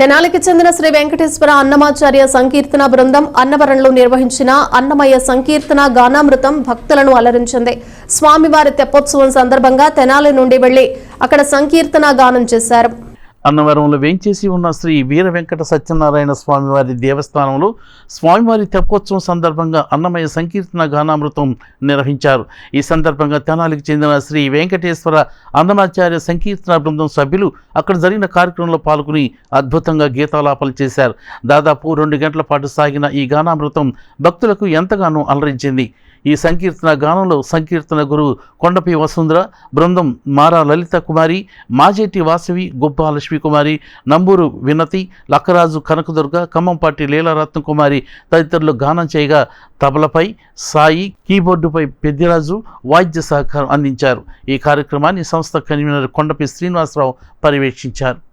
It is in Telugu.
తెనాలికి చెందిన శ్రీ వెంకటేశ్వర అన్నమాచార్య సంకీర్తన బృందం అన్నవరంలో నిర్వహించిన అన్నమయ్య సంకీర్తన గానామృతం భక్తులను అలరించింది. స్వామివారి తెప్పోత్సవం సందర్భంగా తెనాలి నుండి వెళ్ళి అక్కడ సంకీర్తన గానం చేశారు. అన్నవరంలో వేంచేసి ఉన్న శ్రీ వీర వెంకట సత్యనారాయణ స్వామివారి దేవస్థానంలో స్వామివారి తెప్పోత్సవం సందర్భంగా అన్నమయ్య సంకీర్తన గానామృతం నిర్వహించారు. ఈ సందర్భంగా తెనాలికి చెందిన శ్రీ వెంకటేశ్వర అన్నమాచార్య సంకీర్తన బృందం సభ్యులు అక్కడ జరిగిన కార్యక్రమంలో పాల్గొని అద్భుతంగా గీతాలాపలు చేశారు. దాదాపు రెండు గంటల పాటు సాగిన ఈ గానామృతం భక్తులకు ఎంతగానో అలరించింది. ఈ సంకీర్తన గానంలో సంకీర్తన గురువు కొండపి వసుంధర బృందం మారా లలిత కుమారి మాజేటి వాసవి గొప్ప లక్ష్మీకుమారి నంబూరు వినతి లక్కరాజు కనకదుర్గ ఖమ్మంపాటి లీలారత్న కుమారి తదితరులు గానం చేయగా తబలపై సాయి కీబోర్డుపై పెద్దిరాజు వాద్య సహకారం అందించారు. ఈ కార్యక్రమాన్ని సంస్థ కన్వీనర్ కొండపి శ్రీనివాసరావు పర్యవేక్షించారు.